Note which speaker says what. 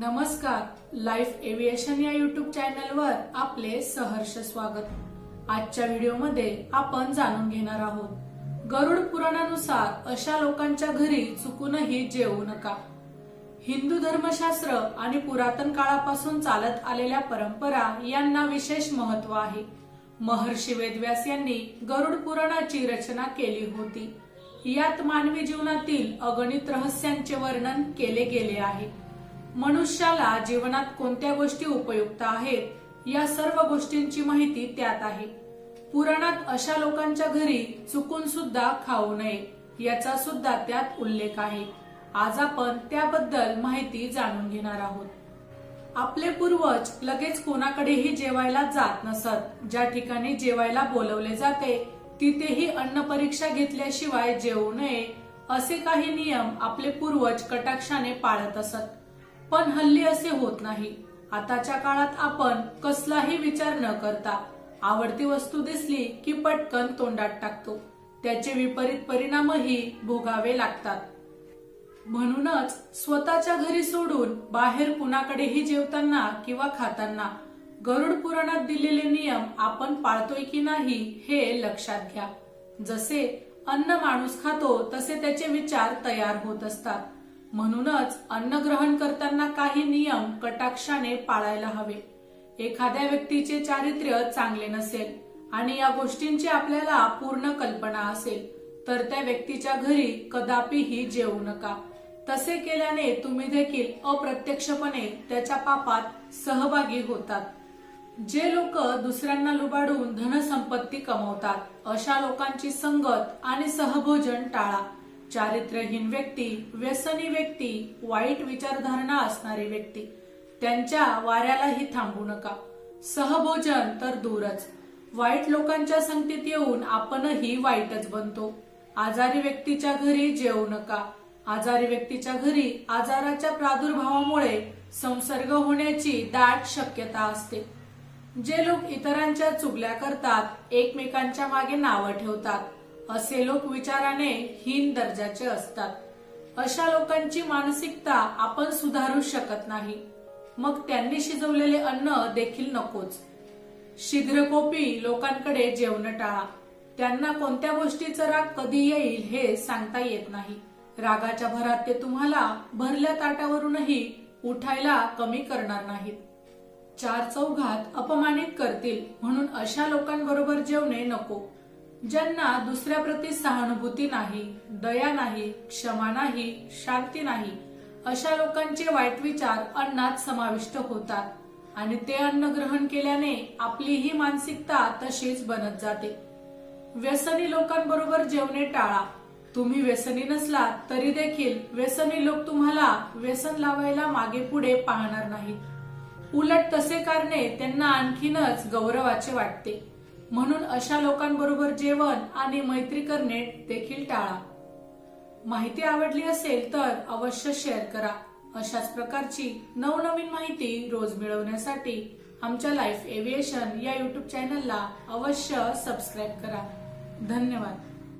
Speaker 1: नमस्कार life aviation या YouTube चॅनलवर आपले सहर्ष स्वागत. आजच्या व्हिडिओमध्ये आपण जाणून घेणार आहोत. गरुड पुराणानुसार अशा लोकांच्या घरी चुकूनही जेवू नका. हिंदू धर्मशास्त्र आणि पुरातन काळापासून चालत आलेल्या परंपरा यांना विशेष महत्त्व आहे. महर्षी वेदव्यास यांनी गरुड पुराणाची रचना केली होती. यात मानवी जीवनातील अगणित रहस्यांचे वर्णन केले गेले आहे. मनुष्याला जीवनात कोणत्या गोष्टी उपयुक्त आहेत या सर्व गोष्टींची माहिती त्यात आहे. पुराणात अशा लोकांच्या घरी चुकून सुद्धा खाऊ नये याचा सुद्धा त्यात उल्लेख आहे. आज आपण त्याबद्दल माहिती जाणून घेणार आहोत. आपले पूर्वज लगेच कोणाकडेही जेवायला जात नसत. ज्या ठिकाणी जेवायला बोलवले जाते तिथेही अन्न परीक्षा घेतल्याशिवाय जेवू नये असे काही नियम आपले पूर्वज कटाक्षाने पाळत असत. पण हल्ली असे होत नाही. आताच्या काळात आपण कसलाही विचार न करता आवडती वस्तू दिसली की पटकन तोंडात टाकतो. त्याचे विपरीत परिणामही भोगावे लागतात. म्हणूनच स्वतःच्या घरी सोडून बाहेर कुणाकडेही जेवताना किंवा खाताना गरुड पुराणात दिलेले नियम आपण पाळतोय की नाही हे लक्षात घ्या. जसे अन्न माणूस खातो तसे त्याचे विचार तयार होत असतात. म्हणूनच अन्न ग्रहण करताना काही नियम कटाक्षाने पाळायला हवे. एखाद्या व्यक्तीचे चारित्र्य चांगले नसेल आणि या गोष्टींची आपल्याला पूर्ण कल्पना असेल तर त्या व्यक्तीच्या घरी कदापिही जेवू नका. तसे केल्याने तुम्ही देखील अप्रत्यक्षपणे त्याच्या पापात सहभागी होतात. जे लोक दुसऱ्यांना लुबाडून धनसंपत्ती कमवतात अशा लोकांची संगत आणि सहभोजन टाळा. चारित्र्यहीन व्यक्ती व्यसनी व्यक्ती वाईट विचारधारणा असणारी व्यक्ती. त्यांच्या वाऱ्यालाही थांबू नका. सहभोजन तर दूरच. वाईट लोकांच्या संगतीत येऊन आपणही वाईटच बनतो. आजारी व्यक्तीच्या घरी जेवू नका. आजारी व्यक्तीच्या घरी आजाराच्या प्रादुर्भावामुळे संसर्ग होण्याची दाट शक्यता असते. जे लोक इतरांच्या चुगल्या करतात एकमेकांच्या मागे नावं ठेवतात असे लोक विचाराने हीन दर्जाचे असतात. अशा लोकांची मानसिकता आपण सुधारू शकत नाही. मग त्यांनी शिजवलेले अन्न देखील नकोच. शीघ्रकोपी लोकांकडे जेवण टाळा. त्यांना कोणत्या गोष्टीचा राग कधी येईल हे सांगता येत नाही. रागाच्या भरात ते तुम्हाला भरल्या ताटावरूनही उठायला कमी करणार नाहीत. चार चौघात अपमानित करतील म्हणून अशा लोकांबरोबर जेवणे नको. ज्यांना दुसऱ्याप्रती सहानुभूती नाही दया नाही क्षमा नाही शांती नाही अशा लोकांचे वाईट विचार अन्नात समाविष्ट होतात आणि ते अन्न ग्रहण केल्याने आपली ही मानसिकता तशीच बनत जाते. व्यसनी लोकांबरोबर जेवणे टाळा. तुम्ही व्यसनी नसलात तरी देखील व्यसनी लोक तुम्हाला व्यसन लावायला मागे पुढे पाहणार नाहीत. उलट तसे करणे त्यांना आणखीनच गौरवाचे वाटते. म्हणून अशा लोकांबरोबर जेवण आणि मैत्री करणे देखील टाळा. माहिती आवडली असेल तर अवश्य शेअर करा. अशाच प्रकारची नवनवीन माहिती रोज मिळवण्यासाठी आमच्या लाईफ एव्हिएशन या युट्यूब चॅनलला अवश्य सबस्क्राईब करा. धन्यवाद.